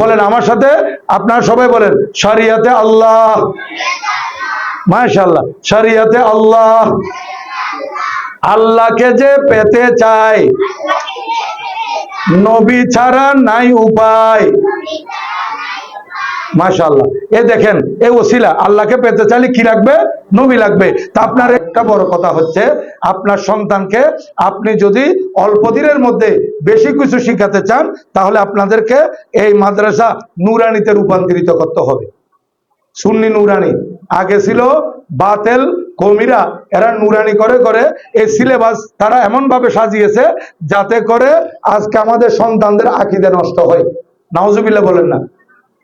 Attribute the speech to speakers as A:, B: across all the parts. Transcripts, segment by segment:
A: বলেন আমার সাথে, আপনারা সবাই বলেন সারিয়াতে আল্লাহ। মাশাল্লাহ সারিয়াতে আল্লাহ। আল্লাহকে যে পেতে চায়, নবী ছাড়া নাই উপায়। মাশাল্লাহ এ দেখেন, এ ওসিলা, আল্লাহকে পেতে চাইলে কি লাগবে? নবী লাগবে। তা আপনার একটা বড় কথা হচ্ছে, আপনার সন্তানকে আপনি যদি অল্প দিনের মধ্যে বেশি কিছু শিখাতে চান, তাহলে আপনাদেরকে এই মাদ্রাসা নুরানিতে রূপান্তরিত করতে হবে। সুন্নি নুরানি। আগে ছিল বাতেল কমিরা, এরা নুরানি করে করে এই সিলেবাস তারা এমন ভাবে সাজিয়েছে যাতে করে আজকে আমাদের সন্তানদের আকিদে নষ্ট হয়। নাওজুবিল্লাহ বলেন না।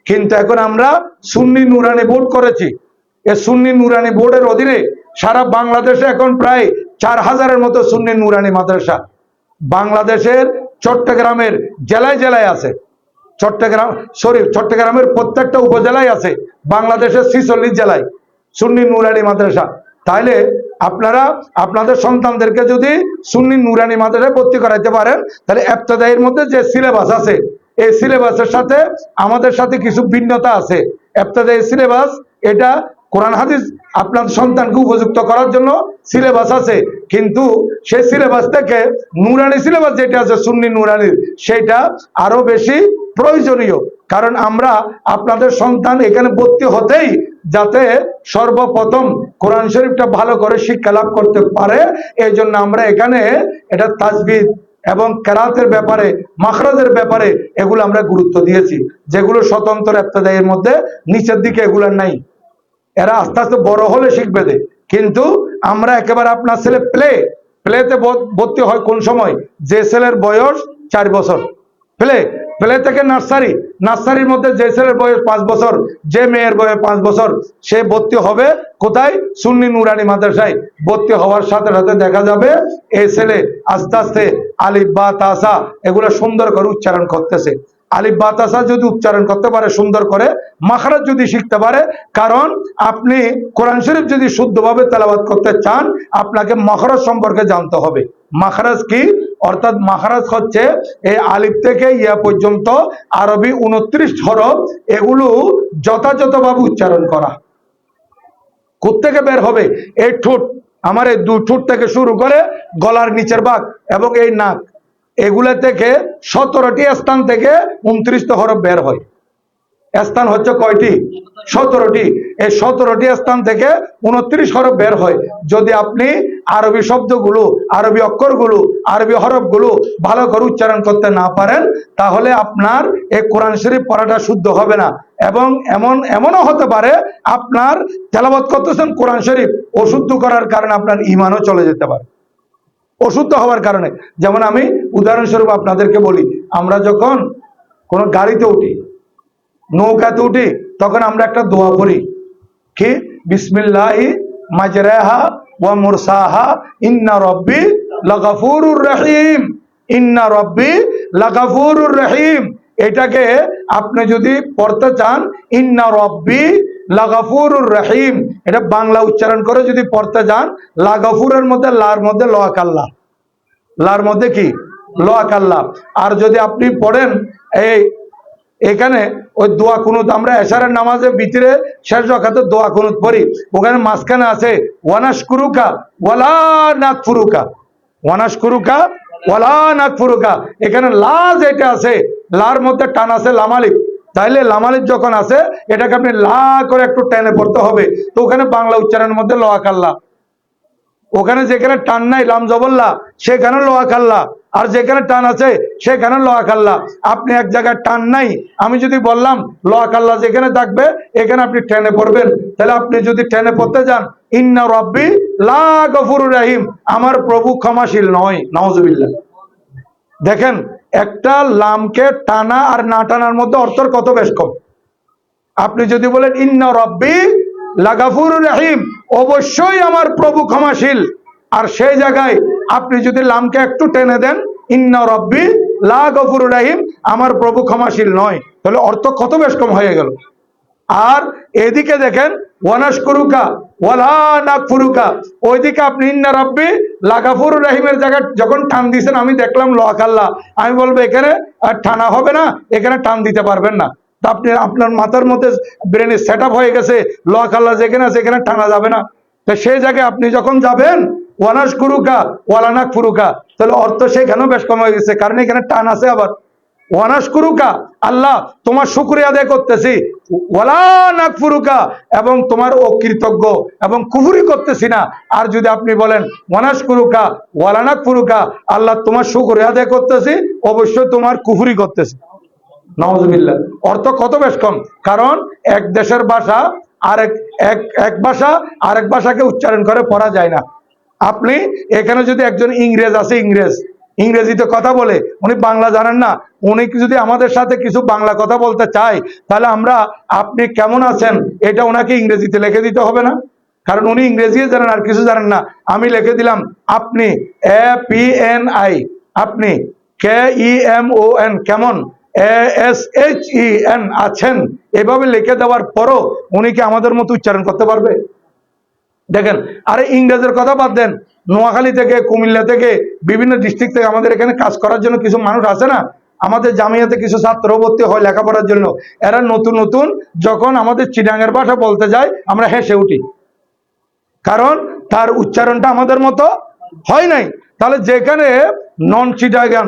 A: কিন্তু এখন আমরা সুন্নি নুরানি বোর্ড করেছি। এ সুন্নি নুরানি বোর্ডের অধীনে সারা বাংলাদেশে এখন প্রায় চার হাজারের মতো সুন্নি নুরানি মাদ্রাসা। বাংলাদেশের চট্টগ্রামের জেলায় জেলায় আছে। চট্টগ্রাম, সরি, চট্টগ্রামের প্রত্যেকটা উপজেলায় আছে। বাংলাদেশের ছিচল্লিশ জেলায় সুন্নি নুরানি মাদ্রাসা। তাইলে আপনারা, আপনাদের সন্তানদেরকে যদি সুন্নি নুরানি মাদ্রাসায় ভর্তি করাইতে পারেন, তাহলে এফতাদাইয়ের মধ্যে যে সিলেবাস আছে এই সিলেবাসের সাথে আমাদের সাথে কিছু ভিন্নতা আছে। এফতাদাই সিলেবাস এটা কোরআন হাদিস আপনার সন্তানকে উপযুক্ত করার জন্য সিলেবাস আছে। কিন্তু সেই সিলেবাস থেকে নুরানি সিলেবাস যেটা আছে, সুন্নি নুরানির, সেটা আরও বেশি প্রয়োজনীয়। কারণ আমরা আপনাদের সন্তান এখানে ভর্তি হতেই যাতে সর্বপ্রথম কোরআন শরীফটা ভালো করে শিক্ষা লাভ করতে পারে এই জন্য আমরা এখানে এটা তাজবিদ এবং কেরাতের ব্যাপারে, মাখরাজের ব্যাপারে এগুলো আমরা গুরুত্ব দিয়েছি। যেগুলো স্বতন্ত্র এর মধ্যে, নিচের দিকে এগুলো নাই। এরা আস্তে আস্তে বড় হলে শিখবে দে কিন্তু আমরা একেবারে আপনার ছেলে প্লে, প্লেতে ভর্তি হয় কোন সময়? যে ছেলের বয়স চার বছর। প্লে প্লে থেকে নার্সারি, নার্সারির মধ্যে যে ছেলের বয়স পাঁচ বছর, যে মেয়ের বয়স পাঁচ বছর, সে ভর্তি হবে কোথায়? সুন্নি নুরানি মাদ্রাসায়। ভর্তি হওয়ার সাথে সাথে দেখা যাবে এই ছেলে আস্তে আস্তে আলিফ, বা তাসা এগুলো সুন্দর করে উচ্চারণ করতেছে। আলিফ বাতাসা যদি উচ্চারণ করতে পারে, সুন্দর করে। মাখরাজ যদি শিখতে পারে, কারণ আপনি কোরআন শরীফ যদি শুদ্ধভাবে তেলাবাদ করতে চান, আপনাকে মাখরাজ সম্পর্কে জানতে হবে। মাখরাজ কি? অর্থাৎ মাহারাজ হচ্ছে এই আলিফ থেকে ইয়া পর্যন্ত আরবি উনত্রিশ হরফ, এগুলো যথাযথভাবে উচ্চারণ করা। কোত্থেকে বের হবে? এই ঠোঁট, আমার এই দু ঠোঁট থেকে শুরু করে গলার নিচের ভাগ এবং এই নাক, এগুলা থেকে সতেরোটি স্থান থেকে উনত্রিশটা হরফ বের হয়। স্থান হচ্ছে কয়টি? সতেরোটি। এই সতেরোটি স্থান থেকে উনত্রিশ হরফ বের হয়। যদি আপনি আরবি শব্দগুলো, আরবি অক্ষরগুলো, আরবি হরফগুলো ভালো করে উচ্চারণ করতে না পারেন, তাহলে আপনার এই কোরআন শরীফ পড়াটা শুদ্ধ হবে না। এবং এমন, এমনও হতে পারে আপনার তেলাবত করতেছেন কোরআন শরীফ, অশুদ্ধ করার কারণে আপনার ইমানও চলে যেতে পারে। অশুদ্ধ হওয়ার কারণে। যেমন আমি উদাহরণস্বরূপ আপনাদেরকে বলি, আমরা যখন কোনো গাড়িতে উঠি, নৌকাতে উঠি, তখন আমরা একটা দোয়া পড়ি, কি? বিসমিল্লাহি মাজরাহা রহিম। রহিম। এটাকে আপনি যদি পড়তে চান, ইন্না রব্বি লাগাফুরুর রহিম। এটা বাংলা উচ্চারণ করে যদি পড়তে যান, লাগাফুরের মধ্যে লার মধ্যে লোয়াকাল্লা। লার মধ্যে কি? লোয়াকাল্লা। আর যদি আপনি পড়েন, এই এখানে ওই দোয়া কুনুত, আমরা এশারের নামাজের ভিতরে শেষ রকাতে দোয়া কুনুত পড়ি। ওখানে মাঝখানে আছে ওয়ানাস কুরুকা ওয়ালা নাক ফুরুকা ওয়ানাস কুরুকা ওয়ালা নাক ফুরুকা এখানে লা যেটা আছে, লার মধ্যে টান আছে লামালিক। তাইলে লামালিক যখন আছে, এটাকে আপনি লা করে একটু টেনে পড়তে হবে। তো ওখানে বাংলা উচ্চারণের মধ্যে লোয়া কাল্লা ওখানে যেখানে টান নাই লাম জবল্লা সেখানে লোয়া খাল্লা আর যেখানে টান আছে, সেখানে লোয়া খাল্লা আপনি এক জায়গায় টান নাই, আমি যদি বললাম লোয়া খাল্লা যেখানে থাকবে, এখানে আপনি ট্রেনে পড়বেন। তাহলে আপনি যদি টেনে পড়তে যান, ইন্না রব্বি লা গফুরুর রাহিম। আমার প্রভু ক্ষমাশীল নয় নওয়াজুবিল্লাহ দেখেন, একটা লামকে টানা আর না টানার মধ্যে অর্থর কত বেশ কম আপনি যদি বলেন, ইন্না রব্বি লাগাফুর রহিম, অবশ্যই আমার প্রভু ক্ষমাশীল। আর সেই জায়গায় আপনি যদি লামকে একটু টেনে দেন, ইন্না রব্বি লা রাহিম আমার প্রভু ক্ষমাশীল নয়। তাহলে অর্থ কত বেশ কম হয়ে গেল। আর এদিকে দেখেন ওয়ানাস কুরুকা ওয়ালা নাক ফুরুকা ওইদিকে আপনি, ইন্না রব্বি লাগাফুর রাহিমের জায়গায় যখন টান দিয়েছেন, আমি দেখলাম লোয়াকাল্লা আমি বলব, এখানে আর টানা হবে না, এখানে টান দিতে পারবেন না। তা আপনি, আপনার মাথার মধ্যে ব্রেনে সেট হয়ে গেছে ল কাল্লা যেখানে আছে সেখানে টানা যাবে না। তো সেই জায়গায় আপনি যখন যাবেন ওয়ানাস কুরুকা, ওয়ালানাক ফুরুকা। তাহলে অর্থ সেখানেও বেশ কম হয়ে গেছে, কারণ এখানে টান আছে আবার। ওয়ানাস কুরুকা, আল্লাহ তোমার শুক্রিয়া আদায় করতেছি। ওয়ালানাক ফুরুকা, এবং তোমার অকৃতজ্ঞ এবং কুফুরি করতেছি না। আর যদি আপনি বলেন ওয়ানাস কুরুকা, ওয়ালানাক ফুরুকা, আল্লাহ তোমার শুক্রিয়া আদায় করতেছি, অবশ্যই তোমার কুফুরি করতেছি। নওয়াজবিল্লাহ অর্থ কত বেশ কম? কারণ এক দেশের ভাষা, আরেক, এক এক ভাষা, আরেক ভাষাকে উচ্চারণ করে পড়া যায় না। আপনি এখানে যদি একজন ইংরেজ আছে, ইংরেজ, ইংরেজিতে কথা বলে, উনি বাংলা জানেন না, উনি যদি আমাদের সাথে কিছু বাংলা কথা বলতে চায়, তাহলে আমরা, আপনি কেমন আছেন? এটা ওনাকে ইংরেজিতে লিখে দিতে হবে না। কারণ উনি ইংরেজি জানেন, আর কিছু জানেন না। আমি লিখে দিলাম, আপনি এ পি এন আই আপনি K E M O N কেমন? এস এইচ ই এন আছেন। এভাবে লিখে দেওয়ার পরও উনি কি আমাদের মতো উচ্চারণ করতে পারবে? দেখেন, আরে ইংরেজের কথা বাদ দেন। নোয়াখালী থেকে, কুমিল্লা থেকে, বিভিন্ন ডিস্ট্রিক্ট থেকে আমাদের এখানে কাজ করার জন্য কিছু মানুষ আছে না। আমাদের জামিয়াতে কিছু ছাত্র ভর্তি হয় লেখাপড়ার জন্য। এরা নতুন নতুন যখন আমাদের চিডাঙ্গের ভাষা বলতে যায়, আমরা হেসে উঠি। কারণ তার উচ্চারণটা আমাদের মতো হয় নাই। তাহলে যেখানে নন চিটাগান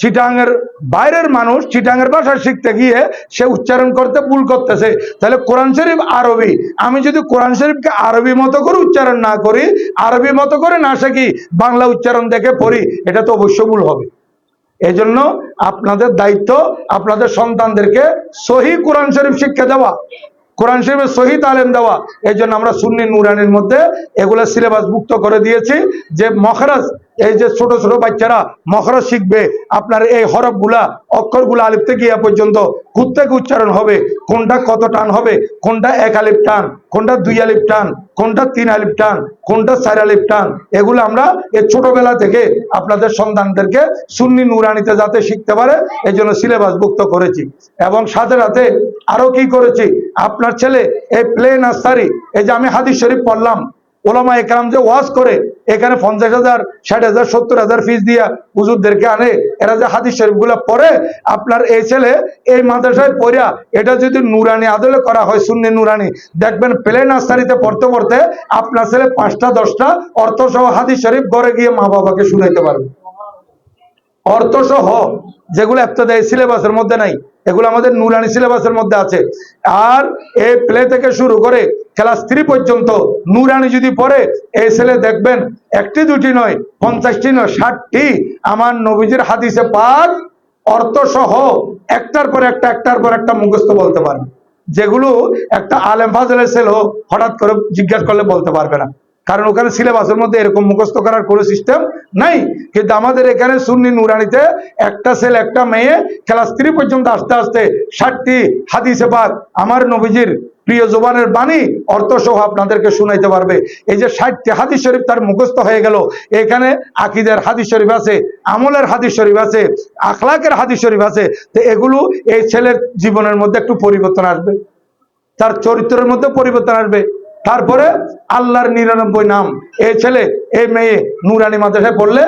A: চিটাঙ্গের বাইরের মানুষ চিটাঙ্গের ভাষা শিখতে গিয়ে সে উচ্চারণ করতে ভুল করতেছে। তাহলে কোরআন শরীফ আরবি। আমি যদি কোরআন শরীফকে আরবি মতো করে উচ্চারণ না করি, আরবি মতো করে না শিখি, বাংলা উচ্চারণ দেখে পড়ি, এটা তো অবশ্য ভুল হবে। এই জন্য আপনাদের দায়িত্ব, আপনাদের সন্তানদেরকে সহি কোরআন শরীফ শিক্ষা দেওয়া, কোরআন শরীফের সহি তালেম দেওয়া। এই জন্য আমরা সুন্নি নুরানির মধ্যে এগুলো সিলেবাস মুক্ত করে দিয়েছি যে মখরাজ এই যে ছোট ছোট বাচ্চারা মখরাজ শিখবে, আপনার এই হরফগুলা অক্ষরগুলা আলিপ থেকে ইয়া পর্যন্ত থেকে উচ্চারণ হবে। কোনটা কত টান হবে? কোনটা এক আলিপ টান? কোনটা দুই আলিপ টান? কোনটা তিন আলিপ টান? কোনটা চার আলিপ টান? এগুলো আমরা এই ছোটবেলা থেকে আপনাদের সন্তানদেরকে সুন্নি নুরানিতে যাতে শিখতে পারে এই জন্য সিলেবাস মুক্ত করেছি। এবং সাথে সাথে আরও কি করেছি? আপনার ছেলে এই প্লে নার্সারি, এই যে আমি হাদিস শরীফ পড়লাম ওলামা একরাম যে ওয়াজ করে, এখানে পঞ্চাশ হাজার, ষাট হাজার, সত্তর হাজার ফিস দিয়া হুজুরদেরকে আনে, এরা যে হাদিস শরীফগুলা পরে আপনার এই ছেলে এই মাদ্রাসায় পড়িয়া, এটা যদি নুরানি আদলে করা হয় শূন্য নুরানি, দেখবেন প্লে নার্সারিতে পড়তে পড়তে আপনার ছেলে পাঁচটা, দশটা অর্থ সহ হাদিস শরীফ গড়ে গিয়ে মা বাবাকে শুনাইতে পারবে। অর্থ সহ যেগুলো দেয় সিলেবাসের মধ্যে নাই, এগুলো আমাদের নুরানি সিলেবাসের মধ্যে আছে। আর এই প্লে থেকে শুরু করে ক্লাস থ্রি পর্যন্ত নুরানি যদি পড়ে, এই ছেলে দেখবেন একটি দুটি নয়, পঞ্চাশটি নয়, ষাটটি। আমার নবীজির হাদিসে পাক অর্থ সহ একটার পর একটা, একটার পর একটা মুখস্থ বলতে পারেন। যেগুলো একটা আলেম ফাজলের ছেলে হঠাৎ করে জিজ্ঞাসা করলে বলতে পারবে না। কারণ ওখানে সিলেবাসের মধ্যে এরকম মুখস্থ করার কোনো সিস্টেম নাই। কিন্তু আমাদের এখানে সুন্নি নুরানিতে একটা ছেলে, একটা মেয়ে ক্লাস থ্রি পর্যন্ত আস্তে আস্তে ষাটটি হাদিসে পাক আমার নবীজির প্রিয় জোবানের বাণী অর্থ সহ আপনাদেরকে শুনাইতে পারবে। এই যে ষাটটি হাদিস শরীফ তার মুখস্থ হয়ে গেল। এখানে আকিদের হাদিস শরীফ আছে, আমলের হাদিস শরীফ আছে, আখলাকের হাদিস শরীফ আছে। তো এগুলো এই ছেলের জীবনের মধ্যে একটু পরিবর্তন আসবে। তার চরিত্রের মধ্যে পরিবর্তন আসবে। তারপরে আল্লাহর নিরানব্বই নাম। এ ছেলে, এ মেয়ে নুরানি মাদ্রাসায় পড়লে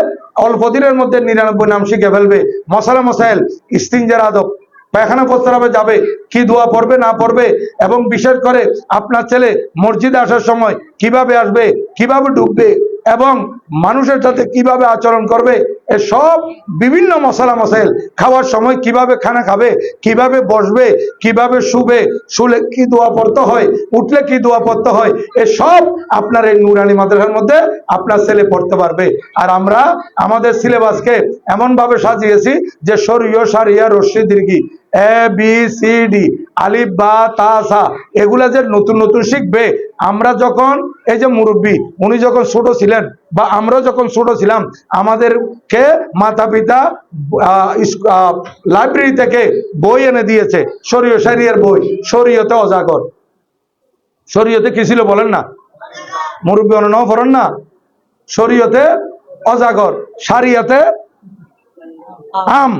A: অল্প দিনের মধ্যে নিরানব্বই নাম শিখে ফেলবে। মশালা মশাইল ইস্তিঞ্জার আদব। পায়খানা করতে হবে যাবে, কি দোয়া পড়বে, না পড়বে, এবং বিশেষ করে আপনার ছেলে মসজিদে আসার সময় কীভাবে আসবে, কীভাবে ঢুকবে এবং মানুষের সাথে কীভাবে আচরণ করবে সব বিভিন্ন মশলা মশাইল খাওয়ার সময় কীভাবে খানা খাবে, কীভাবে বসবে, কীভাবে শুবে, শুলে কি দোয়া পড়তে হয়, উঠলে কি দোয়া পড়তে হয় সব আপনার এই নুরানি মাদ্রাসার মধ্যে আপনার ছেলে পড়তে পারবে। আর আমরা আমাদের সিলেবাসকে এমন ভাবে সাজিয়েছি যে সরিয় সারিয়া, রশ্মি, দীর্ঘি এ বি সি ডি আলিফ, বা তাসা এগুলা যে নতুন নতুন শিখবে, আমরা যখন, এই যে মুরব্বী, উনি যখন ছোট ছিলেন, বা আমরা যখন ছোট ছিলাম, আমাদেরকে মাতা পিতা লাইব্রেরি থেকে বই এনে দিয়েছে, শরীয় সারিয়ার বই, শরীয়তে অজাগর। শরীয়তে কি ছিল বলেন না? মুরব্বী অননাও পড়েন না? শরীয়তে অজাগর সারিয়াতে আম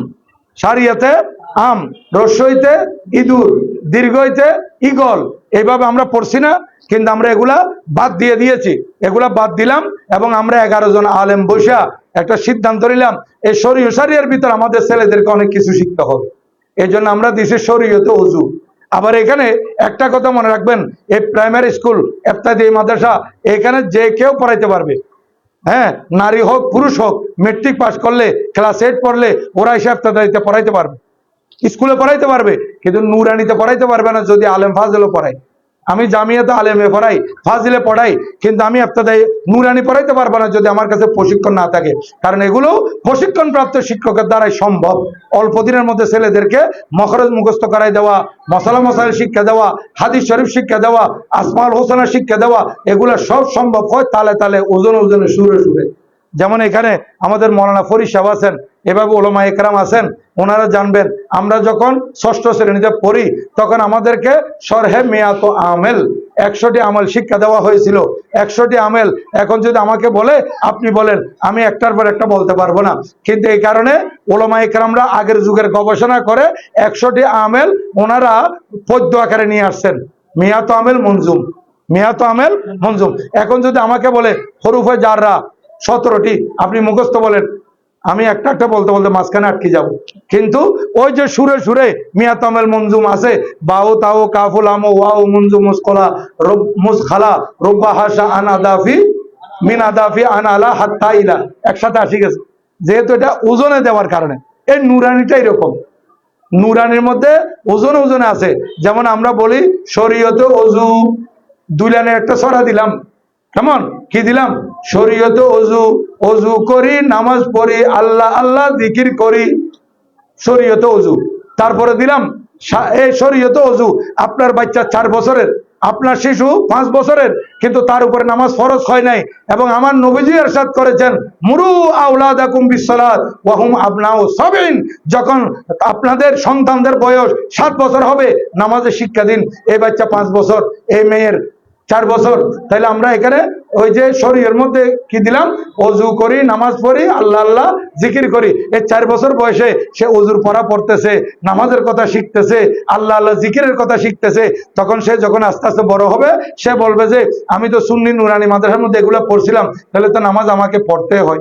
A: সারিয়াতে আম রস্যইতে ইঁদুর দীর্ঘইতে ইগল এইভাবে আমরা পড়ছি না, কিন্তু আমরা এগুলা বাদ দিয়ে দিয়েছি। এগুলা বাদ দিলাম এবং আমরা এগারো জন আলেম বৈশা একটা সিদ্ধান্ত নিলাম, এই শরীয় সারিয়ার ভিতর আমাদের ছেলেদেরকে অনেক কিছু শিখতে হবে। এই জন্য আমরা দিছি শরীয়তে অজু আবার এখানে একটা কথা মনে রাখবেন, এই প্রাইমারি স্কুল এফতাদি মাদ্রাসা, এখানে যে কেউ পড়াইতে পারবে। হ্যাঁ নারী হোক, পুরুষ হোক মেট্রিক পাস করলে ক্লাস এইট পড়লে, ওরা এসে এফতাদিতে পড়াইতে পারবে। স্কুলে পড়াইতে পারবে, কিন্তু নুরানিতে পড়াইতে পারবে না যদি আলেম ফাজলও পড়াই আমি জামিয়াতে আলেমে পড়াই, ফাজিলে পড়াই, কিন্তু আমি এফতাদাই নুরানি পড়াইতে পারব না যদি আমার কাছে প্রশিক্ষণ না থাকে। কারণ এগুলো প্রশিক্ষণ প্রাপ্ত শিক্ষকের দ্বারাই সম্ভব। অল্প দিনের মধ্যে ছেলেদেরকে মখরজ মুখস্থ করাই দেওয়া মশলা মশাইল শিক্ষা দেওয়া, হাদিস শরীফ শিক্ষা দেওয়া আসমাল হোসেনের শিক্ষা দেওয়া, এগুলো সব সম্ভব হয় তালে তালে ওজন ওজনে সুরে সুরে। যেমন এখানে আমাদের মৌলানা ফরিদ সাহেব আছেন, এভাবে ওলমা একরাম আছেন, ওনারা জানবেন, আমরা যখন ষষ্ঠ শ্রেণীতে পড়ি, তখন আমাদেরকে সরহে মেয়াত আমেল, একশোটি আমল শিক্ষা দেওয়া হয়েছিল। একশোটি আমেল, এখন যদি আমাকে বলে, আপনি বলেন, আমি একটার পর একটা বলতে পারব না। কিন্তু এই কারণে ওলমা একরামরা আগের যুগের গবেষণা করে একশোটি আমেল ওনারা পদ্য আকারে নিয়ে আসছেন। মিয়াত আমেল মঞ্জুম। মিয়াত আমেল মঞ্জুম। এখন যদি আমাকে বলে, হরুফে জাররা সতেরোটি। আপনি মুখস্থ বলেন। আমি একটা একটা বলতে বলতে মাঝখানে আটকে যাব। কিন্তু ওই যে সুরে সুরে মিয়া তামেল মঞ্জুম আছে বাও তাও কাফুল আমো ওয়াও মঞ্জু মুসকলা মুসখালা, রব্বা হাসা আনা দাফি, মিনা দাফি আনালা হাত্তা ইলা। একসাথে আসি গেছে। যেহেতু এটা ওজনে দেওয়ার কারণে। এই নুরানিটা এরকম। নুরানির মধ্যে ওজনে ওজনে আছে। যেমন আমরা বলি, শরীয়তে অজু। দুই লাইনে একটা সরা দিলাম। কেমন? কি দিলাম? শরীয়তে অজু অজু করি, নামাজ পড়ি, আল্লাহ আল্লাহ জিকির করি, শরীয়তে অজু। তারপরে দিলাম এই শরীয়তে অজু, আপনার বাচ্চা চার বছরের, আপনার শিশু পাঁচ বছরের, কিন্তু তার উপরে নামাজ ফরজ হয় নাই। এবং আমার নবীজি এরশাদ করেছেন, মুরু আউলাদাকুম বিসসালাত ওয়া হুম আবনাউ সাবিন। যখন আপনাদের সন্তানদের বয়স সাত বছর হবে, নামাজের শিক্ষা দিন এই বাচ্চা পাঁচ বছর এই মেয়ের চার বছর। তাহলে আমরা এখানে ওই যে শরীরের মধ্যে কি দিলাম? অজু করি, নামাজ পড়ি, আল্লাহ আল্লাহ জিকির করি। এই চার বছর বয়সে সে অজুর পড়া পড়তেছে, নামাজের কথা শিখতেছে, আল্লাহ আল্লাহ জিকিরের কথা শিখতেছে। তখন সে যখন আস্তে আস্তে বড় হবে, সে বলবে যে, আমি তো সুন্নি নুরানি মাদ্রাসার মধ্যে এগুলো পড়ছিলাম, তাহলে তো নামাজ আমাকে পড়তে হয়,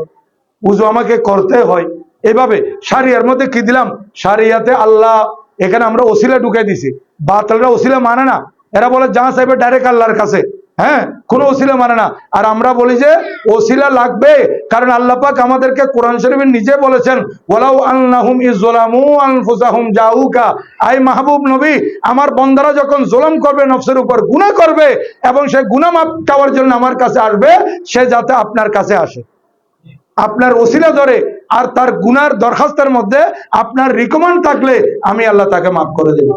A: উজু আমাকে করতে হয়। এভাবে সারিয়ার মধ্যে কি দিলাম? সারিয়াতে আল্লাহ, এখানে আমরা ওসিলা ঢুকাই দিছি। বাতালরা ওসিলা মানে না এরা বলে যা চাইবে ডাইরেক্ট আল্লাহর কাছে। হ্যাঁ? কোনো ওসিলা মানে না। আর আমরা বলি যে, ওসিলা লাগবে। কারণ আল্লাহ পাক আমাদেরকে কোরআন শরীফে নিজে বলেছেন আনফুসাহুম জাউকা। আই মাহবুব নবী, আমার বন্দারা যখন জুলুম করবে, নফসের উপর গুনাহ করবে, এবং সে গুনাহ মাপ চাওয়ার জন্য আমার কাছে আসবে, সে যাতে আপনার কাছে আসে। আপনার ওসিলা ধরে, আর তার গুনার দরখাস্তের মধ্যে আপনার রিকমেন্ড থাকলে আমি আল্লাহ তাকে মাফ করে দেব।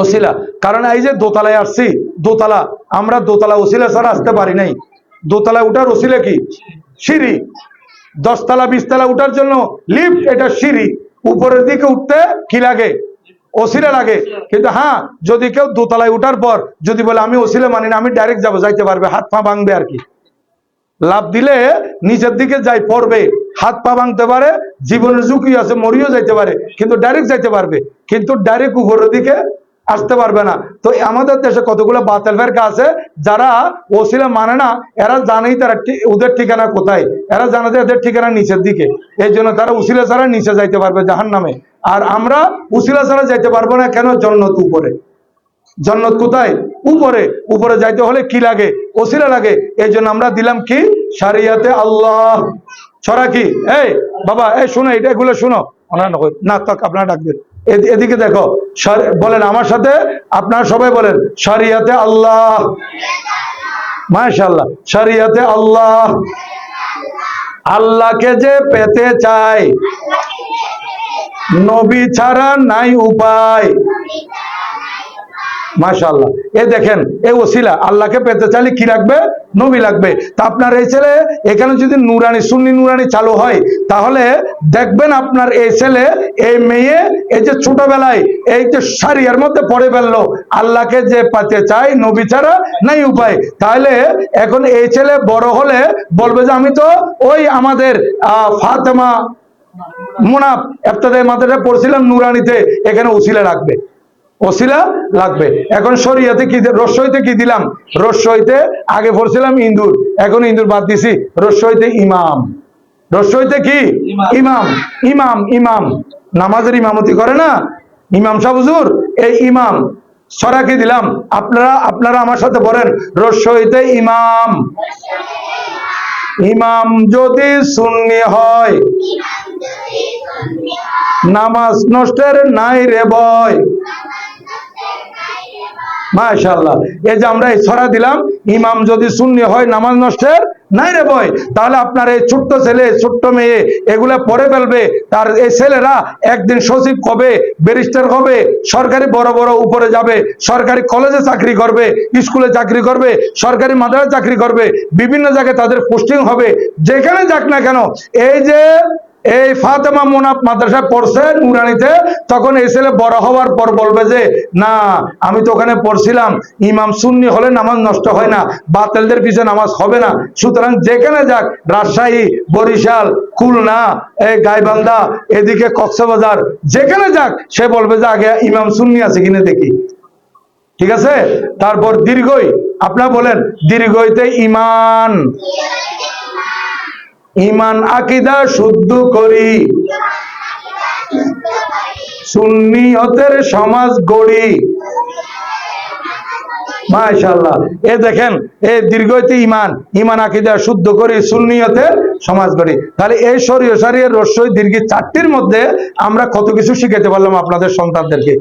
A: ওসিলা। কারণ এই যে দোতলায় আসছি, দোতলা, আমরা দোতলা ওসিলা ছাড়া আসতে পারি নাই। দোতলা উঠার ওসিলা কি? সিঁড়ি। দশতলা, বিশতলা উঠার জন্য লিফট এটা সিঁড়ি। উপরের দিকে উঠতে কি লাগে? ওসিলা লাগে। কিন্তু হ্যাঁ যদি কেউ দোতলায় উঠার পর যদি বলে, আমি ওসিলা মানি না, আমি ডাইরেক্ট যাব, যাইতে পারবে। হাত পা ভাঙবে আর কি। লাভ দিলে নিচের দিকে যাই, পড়বে। হাত পা ভাঙতে পারে জীবনের ঝুঁকি আছে, মরিও যাইতে পারে, কিন্তু ডাইরেক্ট যাইতে পারবে। কিন্তু ডাইরেক্ট উপরের দিকে আসতে পারবে না। তো আমাদের দেশে কতগুলো বাতিল ফেরকা আছে যারা ওসিলা মানে না এরা জানেই তারা ওদের ঠিকানা কোথায়। এরা জানে যে এদের ঠিকানা নিচের দিকে। এই জন্য তারা উসিলা ছাড়া নিচে যাইতে পারবে জাহান নামে আর আমরা উসিলা ছাড়া যাইতে পারব না কেন? জন্নত উপরে। জন্নত কোথায়? উপরে। উপরে যাইতে হলে কি লাগে? ওসিলা লাগে। এই জন্য আমরা দিলাম কি? সারিয়াতে আল্লাহ। ছড়া কি? এই বাবা এই শুনো এটা এগুলো শুনো। না তক আপনারা ডাকবেন এদিকে দেখো বলেন আমার সাথে, আপনারা সবাই বলেন সারিয়াতে আল্লাহ। মাশাল্লাহ সারিয়াতে আল্লাহ। আল্লাহকে যে পেতে চায়, নবী ছাড়া নাই উপায়। মাশাআল্লাহ। এ দেখেন এই ওসিলা, আল্লাহকে পেতে চাইলে কি লাগবে? নবী লাগবে। তা আপনার এই ছেলে, এখানে যদি নুরানি, সুন্নি নুরানি চালু হয়, তাহলে দেখবেন আপনার এই ছেলে, এই মেয়ে, এই যে ছোটবেলায়, এই যে সারিয়ার মধ্যে পড়ে ফেলল, আল্লাহকে যে পেতে চাই নবী ছাড়া নাই উপায়। তাহলে এখন এই ছেলে বড় হলে বলবে যে, আমি তো ওই আমাদের ফাতেমা মুনাফ, এফতাদের মাথাটা পড়ছিলাম নুরানিতে, এখানে উসিলা রাখবে ওসিলা লাগবে। এখন শরিয়াতে কি রস্যইতে কি দিলাম? রস্যইতে আগে পড়ছিলাম ইন্দুর এখন ইন্দুর বাদ দিছি। রস্যইতে ইমাম। রস্যইতে কি? ইমাম। ইমাম ইমাম নামাজের ইমামতি করে না? ইমাম সাহ হুজুর এই ইমাম। সরাকে দিলাম? আপনারা আপনারা আমার সাথে বলেন রস্যইতে ইমাম। ইমাম যদি সুন্নি হয় নামাজ নষ্টের নাই রে বয়। মাশাল্লাহ এই যে আমরা এই ছড়া দিলাম, ইমাম যদি শূন্য হয় নামাজ নষ্টের, নাই রে বয়। তাহলে আপনার এই ছোট্ট ছেলে, ছোট্ট মেয়ে, এগুলা পড়ে ফেলবে। তার এই ছেলেরা একদিন সচিব হবে ব্যারিস্টার হবে, সরকারি বড় বড় উপরে যাবে, সরকারি কলেজে চাকরি করবে, স্কুলে চাকরি করবে, সরকারি মাদ্রাসে চাকরি করবে, বিভিন্ন জায়গায় তাদের পোস্টিং হবে, যেখানে যাক না কেন, এই যে এই ফাতেমা মোনাফ মাদ্রাসায় পড়ছে নুরানিতে, তখন এই ছেলে বড় হওয়ার পর বলবে যে, না, আমি তো ওখানে পড়ছিলাম। ইমাম সুন্নি হলে নামাজ নষ্ট হয় না, বাতেলদের পিছনে নামাজ হবে না। সুতরাং যেখানে যাক, রাজশাহী, বরিশাল, খুলনা, এই গাইবান্ধা, এদিকে কক্সবাজার, যেখানে যাক, সে বলবে যে, আগে ইমাম সুন্নি আছে কিনা দেখি। ঠিক আছে? তারপর দীর্ঘই, আপনারা বলেন, দীর্ঘইতে ইমান। ইমান, আকিদা শুদ্ধ করি। সুন্নিয়তের সমাজ গড়ি। মাশাল্লাহ এ দেখেন এই দীর্ঘইতে ইমান ইমান, আকিদা শুদ্ধ করি, সুন্নিয়তের সমাজ গড়ি। তাহলে এই শরীয় সারিয়ের রস্যই দীর্ঘ চারটির মধ্যে আমরা কত কিছু শিখাতে পারলাম আপনাদের সন্তানদেরকে।